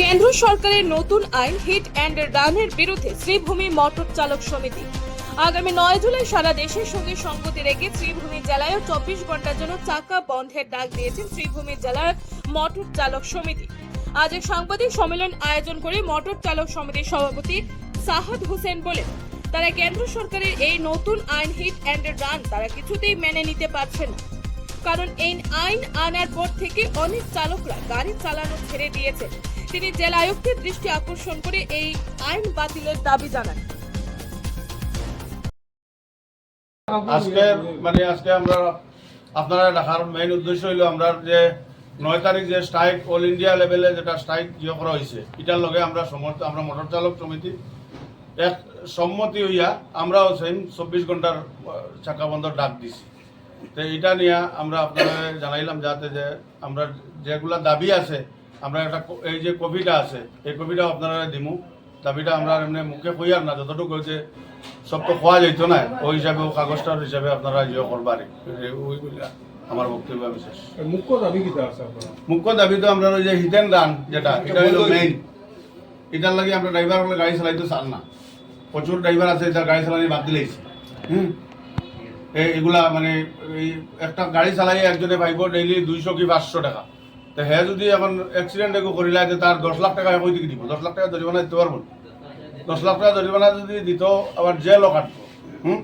কেন্দ্র সরকারের নতুন আইন হিট অ্যান্ড রানের বিরুদ্ধে শ্রীভূমি মোটর চালক সমিতি। আগামী নয় জুলাই সারা দেশের সঙ্গে সঙ্গতি রেখে শ্রীভূমি জেলায়ও চব্বিশ ঘণ্টার জন্য চাকা বন্ধের ডাক দিয়েছেন শ্রীভূমি জেলার মোটর চালক সমিতি। আজ এক সাংবাদিক সম্মেলন আয়োজন করে মোটর চালক সমিতির সভাপতি সাহাদ হোসেন বলেন, তারা কেন্দ্র সরকারের এই নতুন আইন হিট অ্যান্ড রান তারা কিছুতেই মেনে নিতে পারছেন না। কারণ এই আইন আনার পর থেকে অনেক চালকরা গাড়ি চালানো ছেড়ে দিয়েছে তিনি জেলা আয়ুক্তের দৃষ্টি আকর্ষণ করে এই আইন বাতিলের দাবি জানান। আজকে মানে আজকে আমরা আপনারা দেখার মেইন উদ্দেশ্য হইল আমরা যে নয় তারিখ যে স্ট্রাইক অল ইন্ডিয়া লেভেলে যেটা স্ট্রাইক ইয়ে করা হয়েছে এটার লগে আমরা সমর্থ, আমরা মোটর চালক সমিতি এক সম্মতি হইয়া আমরাও সেম চব্বিশ ঘণ্টার চাকা বন্ধ ডাক দিছি। তো এটা নিয়ে আমরা আপনারা জানাইলাম যাতে যে আমরা যেগুলা দাবি আছে আমরা একটা এই যে কবিটা আছে এই কবিটাও আপনারা দিমু। দাবিটা আমরা এমনি মুখে কইয়ার না যতটুকু হয়েছে সব তো খোয়া যেত না ওই হিসাবে ও কাগজটার হিসাবে আপনারা ইয়ে করবার ওইগুলা আমার বক্তব্য আমি শেষ। মুখ্য দাবি কিটা আছে আপনার? মুখ্য দাবি তো আমরা ওই যে হিটেন রান যেটা এটা হলো মেইন এটার লাগে আমরা ড্রাইভার হলে গাড়ি চালাইতে চান না। প্রচুর ড্রাইভার আছে এটা গাড়ি চালানি বাদ দিলেইছে হুম? এই এগুলা মানে এই একটা গাড়ি চালাই একজনে পাইব ডেইলি দুইশো কি পাঁচশো টাকা। তো হে যদি এখন এক্সিডেন্ট একো করিলা যে তার দশ লাখ টাকা কই দিকে দিব। দশ লাখ টাকা জরিমানা দিতে পারব। দশ লাখ টাকা জরিমানা যদি দিত, আবার জেলও কাটতো হুম?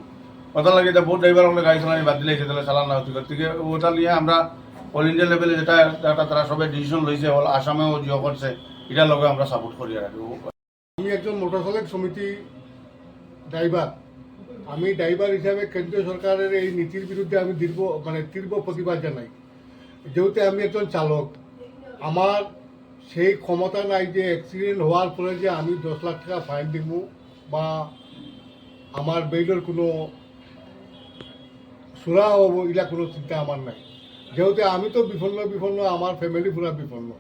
ওটা লাগে যে বহুত ড্রাইভার হলে গাড়ি চালানি বাদ দিলেইছে তাহলে চালান না হতে থেকে ওটা নিয়ে আমরা অল ইন্ডিয়া লেভেলে যেটা যেটা তারা সবাই ডিসিশন লইছে হল আসামেও জিও করছে এটার লগে আমরা সাপোর্ট করি আর। আমি একজন মোটরসাইকেল সমিতি ড্রাইভার আমি ড্রাইভার হিসাবে কেন্দ্রীয় সরকারের এই নীতির বিরুদ্ধে আমি দীর্ঘ মানে তীব্র প্রতিবাদ জানাই। যেহেতু আমি একজন চালক। আমার সেই ক্ষমতা নাই যে অ্যাক্সিডেন্ট হওয়ার পরে যে আমি দশ লাখ টাকা ফাইন দিব বা আমার বেইলের কোনো সুরা হব এগুলা কোনো চিন্তা আমার নাই। যেহেতু আমি তো বিপন্ন বিপন্ন, আমার ফ্যামিলি পুরা বিপন্ন।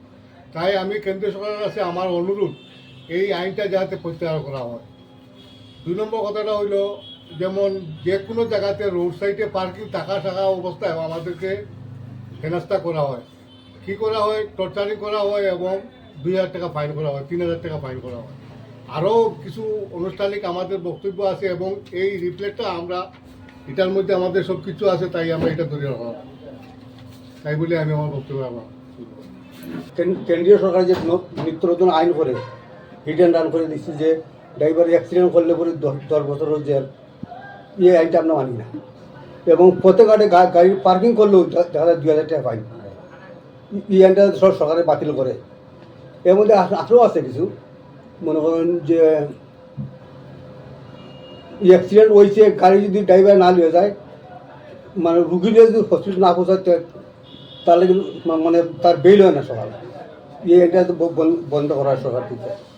তাই আমি কেন্দ্রীয় সরকারের কাছে আমার অনুরোধ, এই আইনটা যাতে প্রত্যাহার করা হয়। দুই নম্বর কথাটা হইল, যেমন যে কোনো জায়গাতে রোড সাইডে পার্কিং টাকা থাকা অবস্থায় আমাদেরকে হেনাস্তা করা হয়। কি করা হয় টর্চারিং করা হয় এবং দুই হাজার টাকা ফাইন করা হয়, তিন হাজার টাকা ফাইন করা হয়। আরও কিছু আনুষ্ঠানিক আমাদের বক্তব্য আছে এবং এই রিপ্লেটটা আমরা, এটার মধ্যে আমাদের সব কিছু আছে, তাই আমরা এটা ধরে রাখলাম। তাই বলে আমি আমার বক্তব্য আমার কেন- কেন্দ্রীয় সরকার যে নিত্য নতুন আইন করে হিট অ্যান্ড রান করে দিচ্ছে যে ড্রাইভার অ্যাক্সিডেন্ট করলে পরে দশ- বছরের জেল এই আইনটা আমরা মানি না। এবং প্রত্যেক গাড়ি পার্কিং করলেও দে- দেখা যায় দুই হাজার টাকা ফাইন ই- এই আইনটা সব সরকারে বাতিল করে। এর মধ্যে আরও আছে কিছু। মনে করেন যে অ্যাক্সিডেন্ট হয়েছে, গাড়ি যদি ড্রাইভার না নিয়ে যায় মানে রুগীদের যদি হসপিটাল না পৌঁছায়, তা- তাহলে মানে তার বেল হয় না সকালে। এই এটা বন্ধ করার সরকার থেকে।